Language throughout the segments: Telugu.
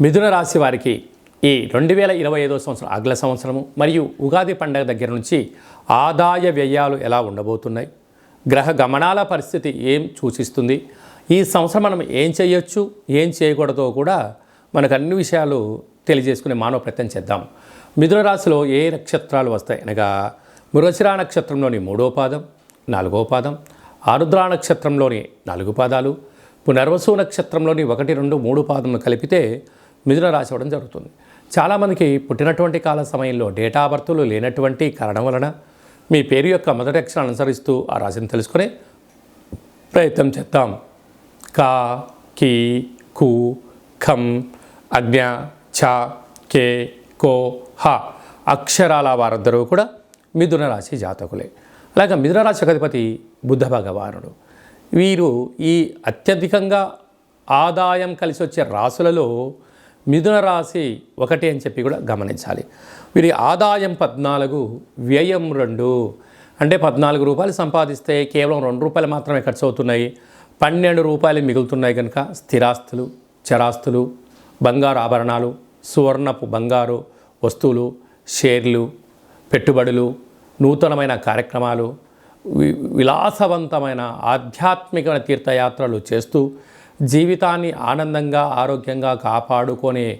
మిథున రాశి వారికి ఈ రెండు వేల ఇరవై ఐదో సంవత్సరం అగ్ల సంవత్సరము మరియు ఉగాది పండగ దగ్గర నుంచి ఆదాయ వ్యయాలు ఎలా ఉండబోతున్నాయి? గ్రహ గమనాల పరిస్థితి ఏం సూచిస్తుంది? ఈ సంవత్సరం మనం ఏం చేయొచ్చు? ఏం చేయకూడదో కూడా మనకు అన్ని విషయాలు తెలియజేసుకునే మానవ ప్రయత్నం చేద్దాం. మిథున రాశిలో ఏ నక్షత్రాలు వస్తాయి? అనగా మృగశిరా నక్షత్రంలోని మూడో పాదం నాలుగో పాదం ఆరుద్రా నక్షత్రంలోని నాలుగు పాదాలు పునర్వసు నక్షత్రంలోని ఒకటి రెండు మూడు పాదములు కలిపితే మిథున రాశి అవ్వడం జరుగుతుంది. చాలామందికి పుట్టినటువంటి కాల సమయంలో డేటా బర్తులు లేనటువంటి కారణం వలన మీ పేరు యొక్క మొదటి అక్షరాన్ని అనుసరిస్తూ ఆ రాశిని తెలుసుకునే ప్రయత్నం చేద్దాం. కా కీ కు ఖం అజ్ఞ ఛ కే కో హ అక్షరాల వారందరూ కూడా మిథున రాశి జాతకులే. అలాగే మిథున రాశి అధిపతి బుద్ధ భగవానుడు. వీరు ఈ అత్యధికంగా ఆదాయం కలిసి వచ్చే రాసులలో మిథున రాశి ఒకటి అని చెప్పి కూడా గమనించాలి. వీరి ఆదాయం పద్నాలుగు వ్యయం రెండు. అంటే పద్నాలుగు రూపాయలు సంపాదిస్తే కేవలం రెండు రూపాయలు మాత్రమే ఖర్చు అవుతున్నాయి పన్నెండు రూపాయలు మిగులుతున్నాయి కనుక స్థిరాస్తులు చరాస్తులు బంగారు ఆభరణాలు సువర్ణపు బంగారు వస్తువులు షేర్లు పెట్టుబడులు నూతనమైన కార్యక్రమాలు వి- విలాసవంతమైన ఆధ్యాత్మికమైన తీర్థయాత్రలు చేస్తూ జీవితాన్ని ఆనందంగా ఆరోగ్యంగా కాపాడుకునే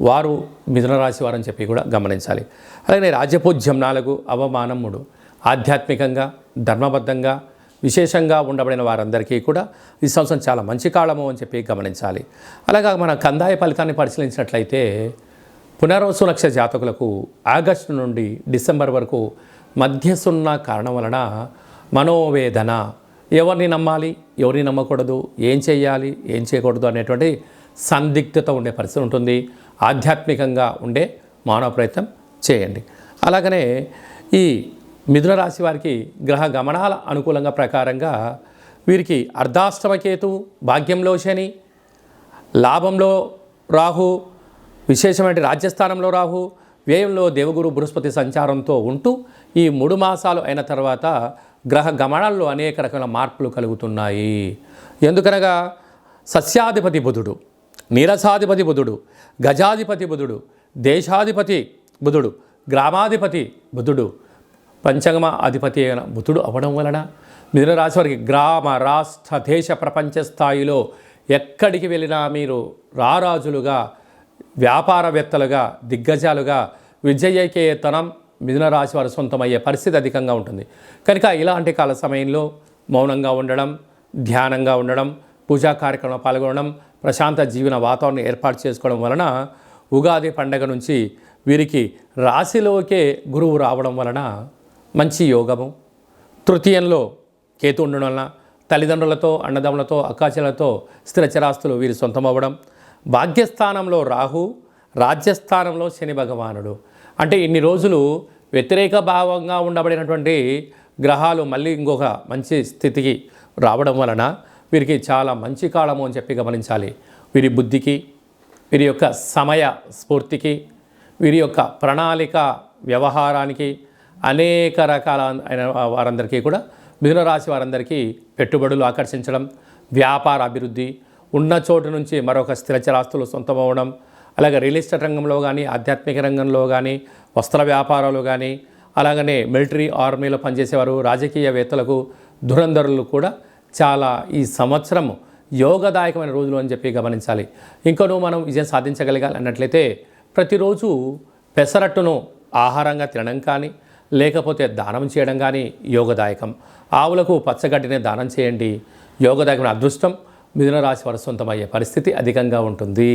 వారు మిథునరాశి వారని చెప్పి కూడా గమనించాలి. అలాగే రాజపూజ్యం నాలుగు అవమానం మూడు. ఆధ్యాత్మికంగా ధర్మబద్ధంగా విశేషంగా ఉండబడిన వారందరికీ కూడా ఈ సంవత్సరం చాలా మంచి కాలము అని చెప్పి గమనించాలి. అలాగా మన కందాయ ఫలితాన్ని పరిశీలించినట్లయితే పునర్వసు లక్ష జాతకులకు ఆగస్టు నుండి డిసెంబర్ వరకు మధ్యస్తున్న కారణం వలన మనోవేదన ఎవరిని నమ్మాలి ఎవరిని నమ్మకూడదు ఏం చేయాలి ఏం చేయకూడదు అనేటువంటి సందిగ్ధత ఉండే పరిస్థితి ఉంటుంది. ఆధ్యాత్మికంగా ఉండే మానవ ప్రయత్నం చేయండి. అలాగనే ఈ మిథున రాశి వారికి గ్రహ గమనాల అనుకూలంగా ప్రకారంగా వీరికి అర్ధాష్టమకేతు భాగ్యంలో శని లాభంలో రాహు విశేషమైన రాజ్యస్థానంలో రాహు వ్యయంలో దేవగురు బృహస్పతి సంచారంతో ఉంటూ ఈ మూడు మాసాలు అయిన తర్వాత గ్రహ గమనాల్లో అనేక రకాల మార్పులు కలుగుతున్నాయి. ఎందుకనగా సస్యాధిపతి బుధుడు నీరసాధిపతి బుధుడు గజాధిపతి బుధుడు దేశాధిపతి బుధుడు గ్రామాధిపతి బుధుడు పంచగమ అధిపతి అయిన బుధుడు అవ్వడం వలన మిథున రాశి వారికి గ్రామ రాష్ట్ర దేశ ప్రపంచ స్థాయిలో ఎక్కడికి వెళ్ళినా మీరు రారాజులుగా వ్యాపారవేత్తలుగా దిగ్గజాలుగా విజయకేతనం మిథున రాశి వారు సొంతమయ్యే పరిస్థితి అధికంగా ఉంటుంది. కనుక ఇలాంటి కాల సమయంలో మౌనంగా ఉండడం ధ్యానంగా ఉండడం పూజా కార్యక్రమంలో పాల్గొనడం ప్రశాంత జీవన వాతావరణం ఏర్పాటు చేసుకోవడం వలన ఉగాది పండగ నుంచి వీరికి రాశిలోకే గురువు రావడం వలన మంచి యోగము. తృతీయంలో కేతు ఉండడం వలన తల్లిదండ్రులతో అన్నదమ్ములతో అక్కాచెలతో స్థిరచరాస్తులు వీరి సొంతమవ్వడం. భాగ్యస్థానంలో రాహు రాజ్యస్థానంలో శని భగవానుడు. అంటే ఇన్ని రోజులు వ్యతిరేక భావంగా ఉండబడినటువంటి గ్రహాలు మళ్ళీ ఇంకొక మంచి స్థితికి రావడం వలన వీరికి చాలా మంచి కాలము అని చెప్పి గమనించాలి. వీరి బుద్ధికి వీరి యొక్క సమయ స్ఫూర్తికి వీరి యొక్క ప్రణాళిక వ్యవహారానికి అనేక రకాల అయిన వారందరికీ కూడా మిథునరాశి వారందరికీ పెట్టుబడులు ఆకర్షించడం వ్యాపార అభివృద్ధి ఉన్న చోటు నుంచి మరొక స్థిరచరాస్తులు సొంతమవడం అలాగే రియల్ ఎస్టేట్ రంగంలో కానీ ఆధ్యాత్మిక రంగంలో కానీ వస్త్ర వ్యాపారాలు కానీ అలాగనే మిలిటరీ ఆర్మీలో పనిచేసేవారు రాజకీయవేత్తలకు ధురంధరులు కూడా చాలా ఈ సంవత్సరం యోగదాయకమైన రోజులు అని చెప్పి గమనించాలి. ఇంకనూ మనం విజయం సాధించగలగాలి అన్నట్లయితే ప్రతిరోజు పెసరట్టును ఆహారంగా తినడం కానీ లేకపోతే దానం చేయడం కానీ యోగదాయకం. ఆవులకు పచ్చగడ్డినే దానం చేయండి. యోగదాయకమైన అదృష్టం మిథున రాశి వరసొంతమయ్యే సొంతమయ్యే పరిస్థితి అధికంగా ఉంటుంది.